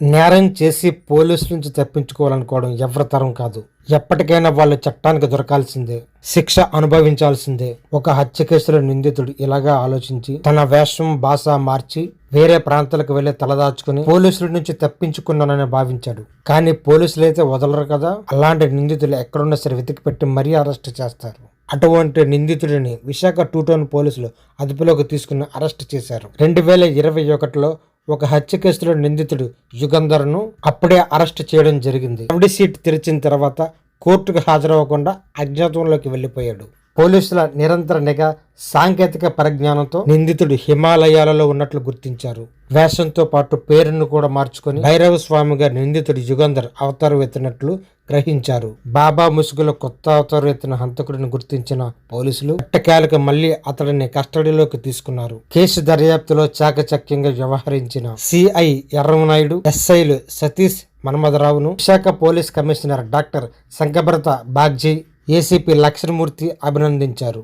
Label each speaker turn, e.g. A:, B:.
A: నేరం చేసి పోలీసు నుంచి తప్పించుకోవాలనుకోవడం ఎవరి తరం కాదు. ఎప్పటికైనా వాళ్ళు చట్టానికి దొరకాల్సిందే శిక్ష అనుభవించాల్సిందే. ఒక హత్య కేసులో నిందితుడు ఇలాగా ఆలోచించి తన వేషం భాష మార్చి వేరే ప్రాంతాలకు వెళ్ళి తలదాచుకుని పోలీసుల నుంచి తప్పించుకున్నానని భావించాడు. కానీ పోలీసులు అయితే వదలరు కదా అలాంటి నిందితులు ఎక్కడున్నా సరే వెతికి పెట్టి మరీ అరెస్ట్ చేస్తారు. అటువంటి నిందితుడిని విశాఖ టూ టౌన్ పోలీసులు అదుపులోకి తీసుకుని అరెస్ట్ చేశారు. రెండు వేల ఇరవై ఒకటిలో ఒక హత్య కేసులో నిందితుడు యుగంధర్ను అప్పుడే అరెస్ట్ చేయడం జరిగింది. రౌడీ సీట్ తెరిచిన తర్వాత కోర్టుకు హాజరవ్వకుండా అజ్ఞాతంలోకి వెళ్ళిపోయాడు. పోలీసుల నిరంతర నిఘా సాంకేతిక పరిజ్ఞానంతో నిందితుడు హిమాలయాలలో ఉన్నట్లు గుర్తించారు. వేషంతో పాటు పేరును కూడా మార్చుకొని భైరవ స్వామిగా నిందితుడు యుగంధర్ అవతారం ఎత్తినట్లు గ్రహించారు. బాబా ముసుగులో కొత్త అవతారం ఎత్తిన హంతకుడిని గుర్తించిన పోలీసులు ఎట్టకేలకు మళ్ళీ అతడిని కస్టడీలోకి తీసుకున్నారు. కేసు దర్యాప్తులో చాకచక్యంగా వ్యవహరించిన సిఐ ఎర్రమనాయుడు ఎస్ఐలు Satish మన్మధరావును Visakha police commissioner doctor Shankhabrata Bagchi ACP Lakshmanamurthy అభినందించారు.